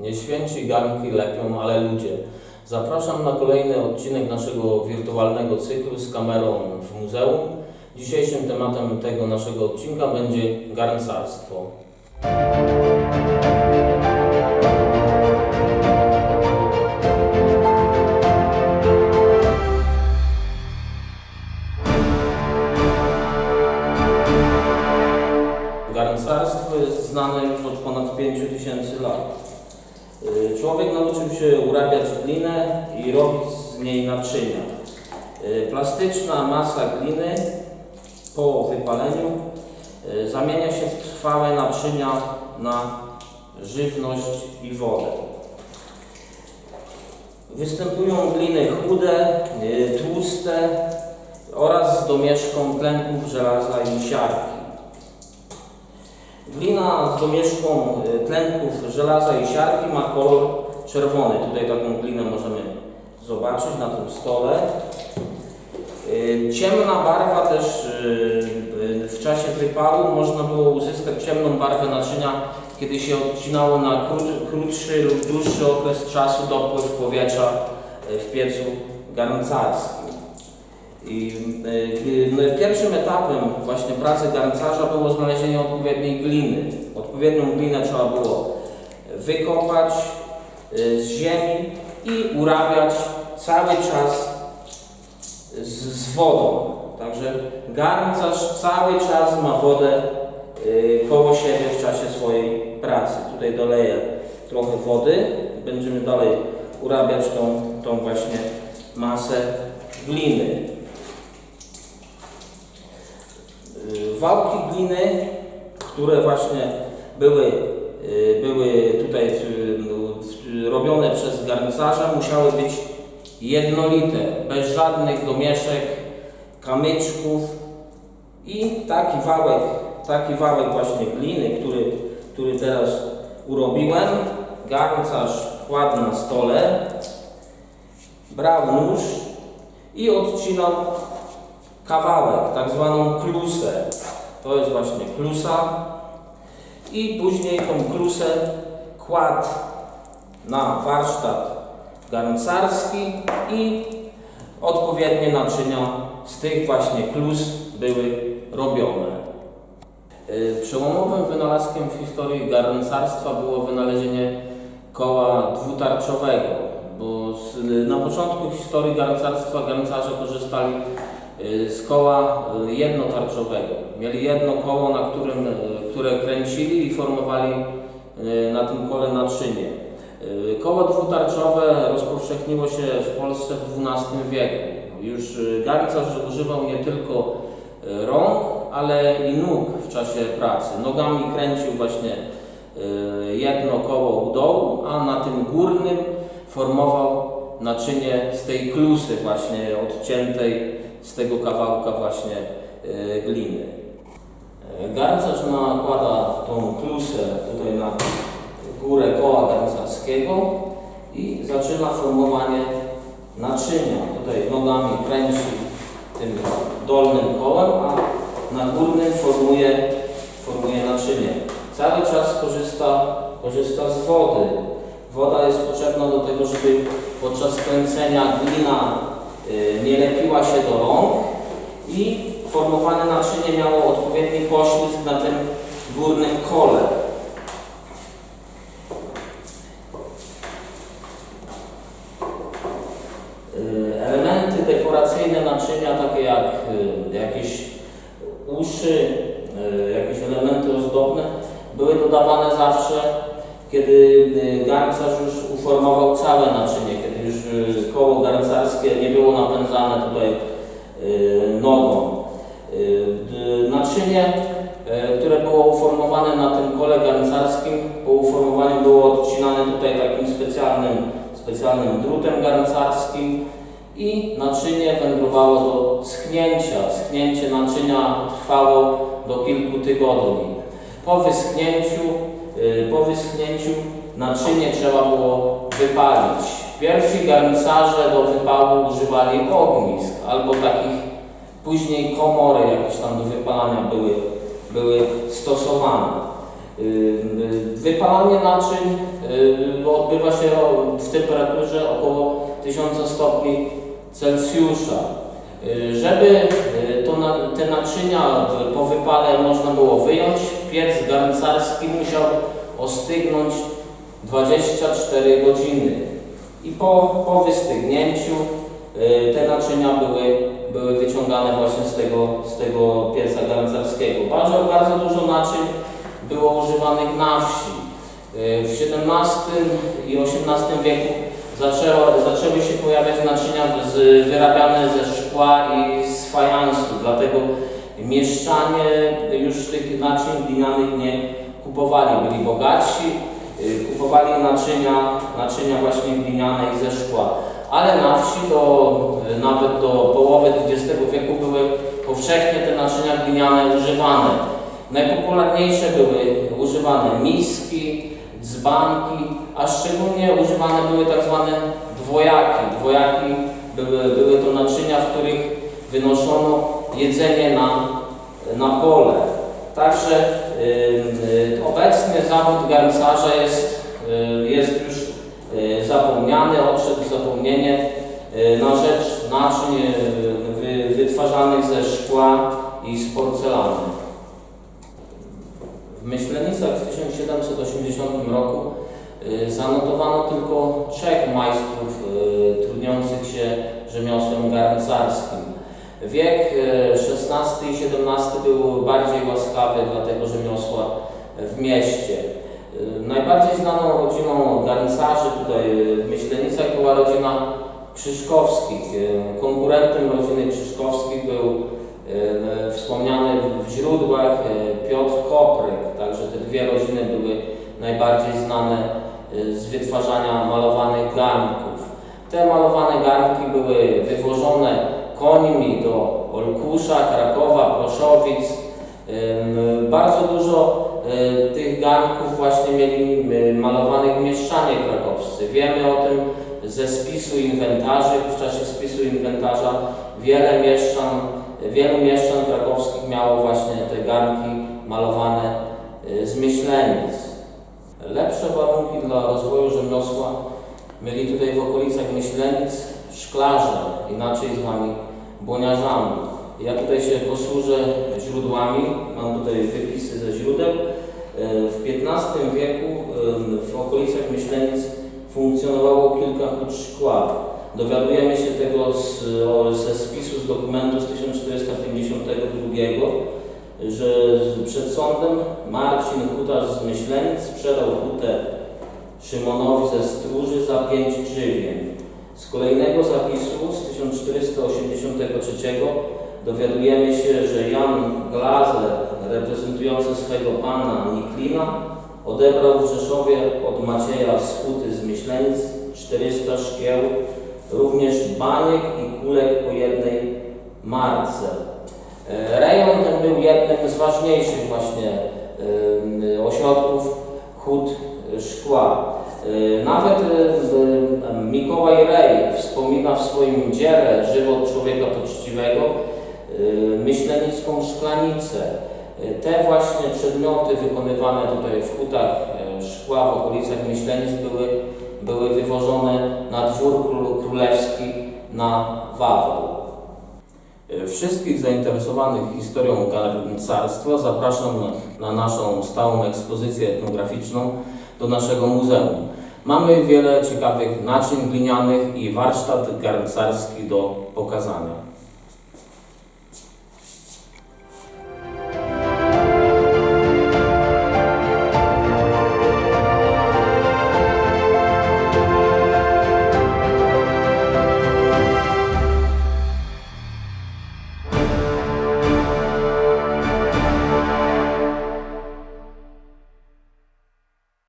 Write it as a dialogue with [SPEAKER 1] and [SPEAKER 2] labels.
[SPEAKER 1] Nie święci garnki lepią, ale ludzie. Zapraszam na kolejny odcinek naszego wirtualnego cyklu z kamerą w muzeum. Dzisiejszym tematem tego naszego odcinka będzie garncarstwo. Urabiać glinę i robić z niej naczynia. Y, Plastyczna masa gliny po wypaleniu y, zamienia się w trwałe naczynia na żywność i wodę. Występują gliny chude, y, tłuste oraz z domieszką tlenków żelaza i siarki. Glina z domieszką tlenków żelaza i siarki ma kolor czerwony. Tutaj taką glinę możemy zobaczyć na tym stole. Ciemna barwa też w czasie wypalu można było uzyskać ciemną barwę naczynia, kiedy się odcinało na kró- krótszy lub dłuższy okres czasu dopływ powietrza y, w piecu garncarskim. I y, y, pierwszym etapem właśnie pracy garncarza było znalezienie odpowiedniej gliny. Odpowiednią glinę trzeba było wykopać z ziemi i urabiać cały czas z, z wodą. Także garncarz cały czas ma wodę y, koło siebie w czasie swojej pracy. Tutaj doleję trochę wody. Będziemy dalej urabiać tą, tą właśnie masę gliny. Y, Wałki gliny, które właśnie były, y, były tutaj y, robione przez garncarza, musiały być jednolite, bez żadnych domieszek, kamyczków i taki wałek, taki wałek właśnie gliny, który, który teraz urobiłem, garncarz kładł na stole, brał nóż i odcinał kawałek, tak zwaną klusę. To jest właśnie klusa i później tą klusę kładł na warsztat garncarski i odpowiednie naczynia z tych właśnie klus były robione. Y, Przełomowym wynalazkiem w historii garncarstwa było wynalezienie koła dwutarczowego, bo na początku historii garncarstwa garncarze korzystali y, z koła y, jednotarczowego. Mieli jedno koło, na którym, które kręcili i formowali na tym kole naczynie. Y, Koło dwutarczowe rozpowszechniło się w Polsce w XII wieku. Już y, garncarz używał nie tylko y, rąk, ale i nóg w czasie pracy. Nogami kręcił właśnie jedno koło u dołu, a na tym górnym formował naczynie z tej klusy właśnie odciętej z tego kawałka właśnie gliny. Garncarz nakłada tą klusę tutaj na górę koła garncarskiego i zaczyna formowanie naczynia. Tutaj nogami kręci tym dolnym kołem, a na górnym formuje, formuje naczynie. Cały czas korzysta, korzysta z wody. Woda jest potrzebna do tego, żeby podczas kręcenia glina y, nie lepiła się do rąk i formowane naczynie miało odpowiedni poślizg na tym górnym kole. Uszy, y, jakieś elementy ozdobne, były dodawane zawsze, kiedy y, garncarz już uformował całe naczynie, kiedy już y, koło garncarskie nie było napędzane tutaj nogą. Naczynie, które było uformowane na tym kole garncarskim, po uformowaniu było odcinane tutaj takim specjalnym, specjalnym drutem garncarskim i naczynie wędrowało do schnięcia. Schnięcie naczynia trwało do kilku tygodni. Po wyschnięciu, y, po wyschnięciu naczynie trzeba było wypalić. Pierwsi garncarze do wypału używali ognisk albo takich później komory jakieś tam do wypalania były, były stosowane. Y, Wypalanie naczyń y, odbywa się w temperaturze około 1000 stopni Celsjusza. Y, Żeby y, to te naczynia po wypale można było wyjąć, piec garncarski musiał ostygnąć 24 godziny. I po, po wystygnięciu y, te naczynia były, były wyciągane właśnie z tego, z tego pieca garncarskiego. Bardzo, bardzo dużo naczyń było używanych na wsi. W XVII i XVIII wieku zaczęło, zaczęły się pojawiać naczynia z, wyrabiane ze szkła i z fajansu, dlatego mieszczanie już tych naczyń glinianych nie kupowali, byli bogatsi, y, kupowali naczynia, naczynia właśnie gliniane i ze szkła. Ale na wsi do, y, nawet do połowy XX wieku były powszechnie te naczynia gliniane używane. Najpopularniejsze były używane miski, dzbanki, a szczególnie używane były tak zwane dwojaki. Dwojaki były, były to naczynia, w których wynoszono jedzenie na, na pole. Także y, y, obecnie zawód garncarza jest, y, jest już y, zapomniany, odszedł w zapomnienie y, na rzecz naczyń y, wy, wytwarzanych ze szkła i z porcelany. Myślenicach w 1780 roku y, zanotowano tylko trzech majstrów y, trudniących się rzemiosłem garncarskim. Wiek y, XVI i XVII był bardziej łaskawy dla tego rzemiosła w mieście. Y, Najbardziej znaną rodziną garncarzy tutaj y, w Myślenicach była rodzina Krzyżkowskich. Y, Konkurentem rodziny Krzyżkowskich był y, wspomniany w źródłach y, Piotr Kopryk. Także te dwie rodziny były najbardziej znane y, z wytwarzania malowanych garnków. Te malowane garnki były wywożone końmi do Olkusza, Krakowa, Proszowic. Bardzo dużo y, tych garnków właśnie mieli y, malowanych mieszczanie krakowscy. Wiemy o tym ze spisu inwentarzy. W czasie spisu inwentarza wiele mieszczan, wielu mieszczan krakowskich miało właśnie te garnki malowane z myślenic. Lepsze warunki dla rozwoju rzemiosła mieli tutaj w okolicach Myślenic szklarze, inaczej zwani błoniarzami. Ja tutaj się posłużę źródłami, mam tutaj wypisy ze źródeł. E, W XV wieku em, w okolicach Myślenic funkcjonowało kilka hut szkła. Dowiadujemy się tego z, ze spisu z dokumentu z 1452, że przed sądem Marcin Hutarz z Myślenic sprzedał hutę Szymonowi ze Stróży za 5 grzywien. Z kolejnego zapisu z 1483 dowiadujemy się, że Jan Glazer, reprezentujący swego pana Niklina, odebrał w Rzeszowie od Macieja z huty z Myślenic 400 szkieł, również baniek i kulek po jednej marce. E, Rejon ten był jednym z ważniejszych właśnie e, ośrodków hut szkła. E, Nawet Mikołaj Rej wspomina w swoim dziele Żywot człowieka poczciwego myślenicką szklanicę. Te właśnie przedmioty wykonywane tutaj w hutach szkła w okolicach Myślenic były, były wywożone na dwór król- królewski na Wawel. E, Wszystkich zainteresowanych historią garncarstwa zapraszam na, na naszą stałą ekspozycję etnograficzną do naszego muzeum. Mamy wiele ciekawych naczyń glinianych i warsztat garncarski do pokazania.